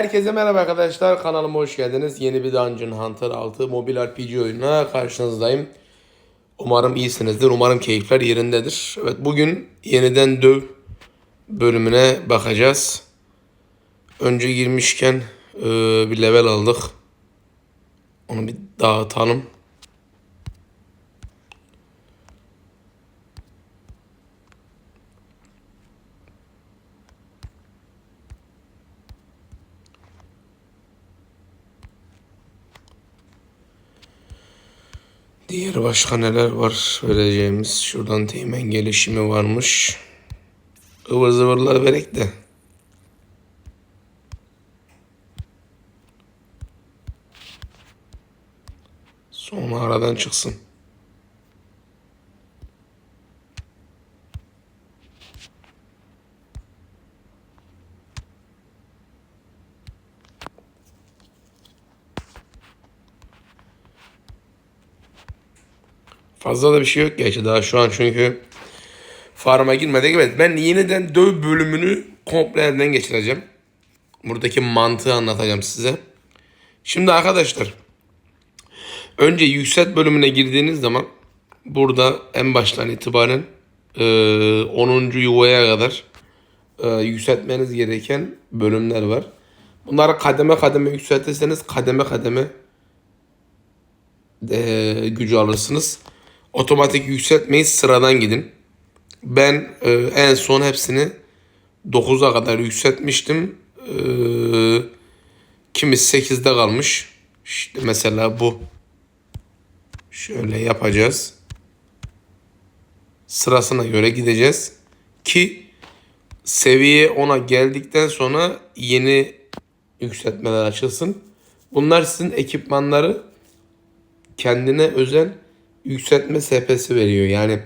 Herkese merhaba arkadaşlar. Kanalıma hoş geldiniz. Yeni bir Dungeon Hunter 6 mobil RPG oyununa karşınızdayım. Umarım iyisinizdir. Umarım keyifler yerindedir. Evet bugün yeniden döv bölümüne bakacağız. Önce girmişken e, bir level aldık. Onu bir dağıtalım. Diğer başka neler var vereceğimiz? Şuradan teğmen gelişimi varmış. Ivır zıvırlar verek de. Sonra aradan çıksın. Fazla da bir şey yok gerçi daha şu an çünkü farma girmedik. Evet ben yeniden döv bölümünü komple elden geçireceğim. Buradaki mantığı anlatacağım size. Şimdi arkadaşlar önce yükselt bölümüne girdiğiniz zaman burada en baştan itibaren e, 10. yuvaya kadar e, yükseltmeniz gereken bölümler var. Bunları kademe kademe yükseltirseniz kademe kademe e, gücü alırsınız. Otomatik yükseltmeyi sıradan gidin. Ben e, en son hepsini 9'a kadar yükseltmiştim. E, kimisi 8'de kalmış. İşte mesela bu. Şöyle yapacağız. Sırasına göre gideceğiz. Ki seviye 10'a geldikten sonra yeni yükseltmeler açılsın. Bunlar sizin ekipmanları kendine özel yükseltme SP'si veriyor. Yani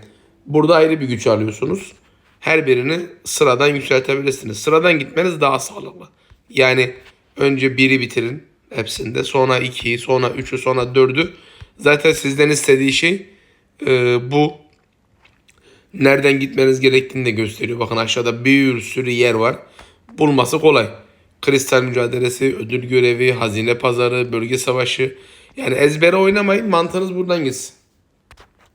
burada ayrı bir güç alıyorsunuz. Her birini sıradan yükseltebilirsiniz. Sıradan gitmeniz daha sağlıklı. Yani önce biri bitirin hepsinde. Sonra 2'yi, sonra 3'ü, sonra 4'ü. Zaten sizden istediği şey e, bu. Nereden gitmeniz gerektiğini de gösteriyor. Bakın aşağıda bir sürü yer var. Bulması kolay. Kristal mücadelesi, ödül görevi, hazine pazarı, bölge savaşı. Yani ezbere oynamayın. Mantığınız buradan gitsin.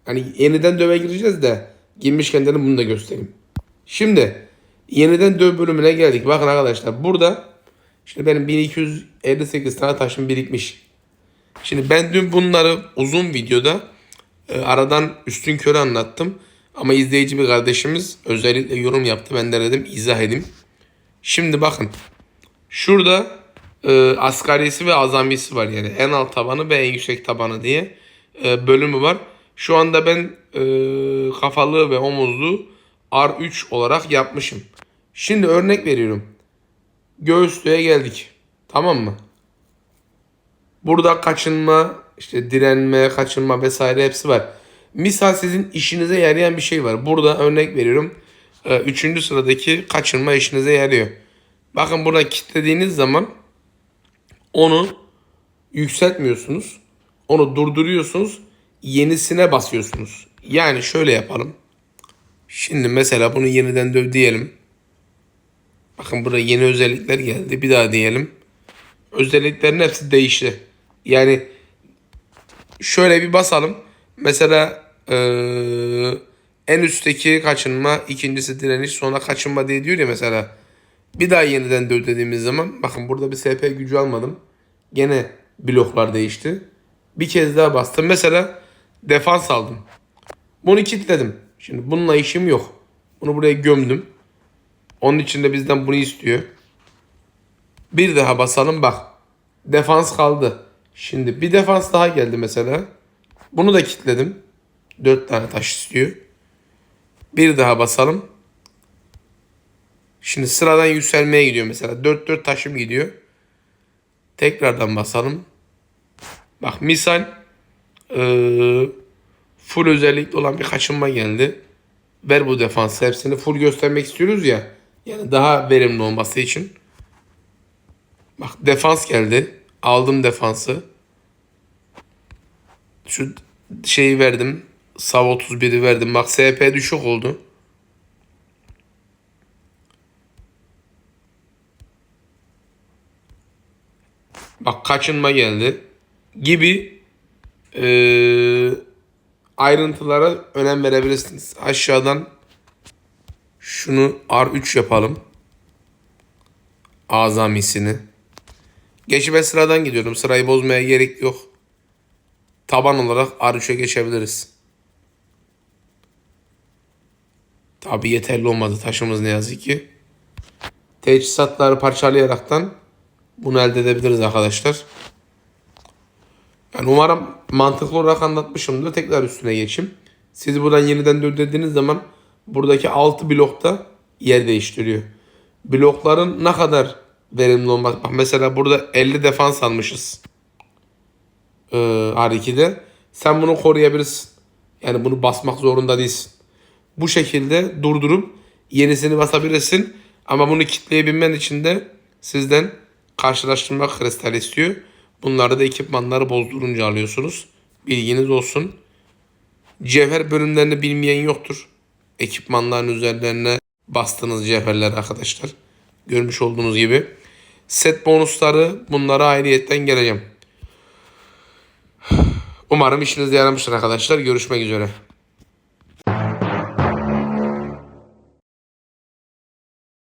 Hani yeniden döve gireceğiz de girmişken dedim bunu da göstereyim. Şimdi yeniden döv bölümüne geldik. Bakın arkadaşlar burada şimdi benim 1258 tane taşım birikmiş. Şimdi ben dün bunları uzun videoda e, aradan üstün körü anlattım. Ama izleyici bir kardeşimiz özellikle yorum yaptı. Ben de dedim izah edeyim. Şimdi bakın. Şurada e, asgarisi ve azamisi var. Yani en alt tabanı ve en yüksek tabanı diye e, bölümü var. Şu anda ben e, kafalı ve omuzlu R3 olarak yapmışım. Şimdi örnek veriyorum. Göğüslüğe geldik. Tamam mı? Burada kaçınma, işte direnme, kaçınma vesaire hepsi var. Misal sizin işinize yarayan bir şey var. Burada örnek veriyorum. E, üçüncü sıradaki kaçınma işinize yarıyor. Bakın burada kilitlediğiniz zaman onu yükseltmiyorsunuz. Onu durduruyorsunuz yenisine basıyorsunuz. Yani şöyle yapalım. Şimdi mesela bunu yeniden döv diyelim. Bakın burada yeni özellikler geldi. Bir daha diyelim. Özelliklerin hepsi değişti. Yani şöyle bir basalım. Mesela ee, en üstteki kaçınma, ikincisi direniş, sonra kaçınma diye diyor ya mesela. Bir daha yeniden döv dediğimiz zaman bakın burada bir SP gücü almadım. Gene bloklar değişti. Bir kez daha bastım. Mesela defans aldım. Bunu kilitledim. Şimdi bununla işim yok. Bunu buraya gömdüm. Onun için de bizden bunu istiyor. Bir daha basalım bak. Defans kaldı. Şimdi bir defans daha geldi mesela. Bunu da kilitledim. 4 tane taş istiyor. Bir daha basalım. Şimdi sıradan yükselmeye gidiyor mesela. 4-4 taşım gidiyor. Tekrardan basalım. Bak misal full özellikli olan bir kaçınma geldi. Ver bu defans hepsini full göstermek istiyoruz ya. Yani daha verimli olması için. Bak defans geldi. Aldım defansı. Şu şeyi verdim. Sav 31'i verdim. Bak SP düşük oldu. kaçınma geldi gibi eee, ayrıntılara önem verebilirsiniz. Aşağıdan şunu R3 yapalım. Azamisini. Geçi ben sıradan gidiyorum. Sırayı bozmaya gerek yok. Taban olarak R3'e geçebiliriz. Tabi yeterli olmadı taşımız ne yazık ki. Teçhizatları parçalayaraktan bunu elde edebiliriz arkadaşlar. Yani umarım mantıklı olarak anlatmışımdır. Tekrar üstüne geçeyim. Siz buradan yeniden dön zaman buradaki 6 blokta yer değiştiriyor. Blokların ne kadar verimli olmak. Bak mesela burada 50 defans almışız. Ee, R2'de. Sen bunu koruyabilirsin. Yani bunu basmak zorunda değilsin. Bu şekilde durdurup yenisini basabilirsin. Ama bunu kitleyebilmen için de sizden karşılaştırma kristal istiyor. Bunları da ekipmanları bozdurunca alıyorsunuz. Bilginiz olsun. Cevher bölümlerini bilmeyen yoktur. Ekipmanların üzerlerine bastığınız cevherler arkadaşlar. Görmüş olduğunuz gibi. Set bonusları bunlara ayrıyetten geleceğim. Umarım işinize yaramıştır arkadaşlar. Görüşmek üzere.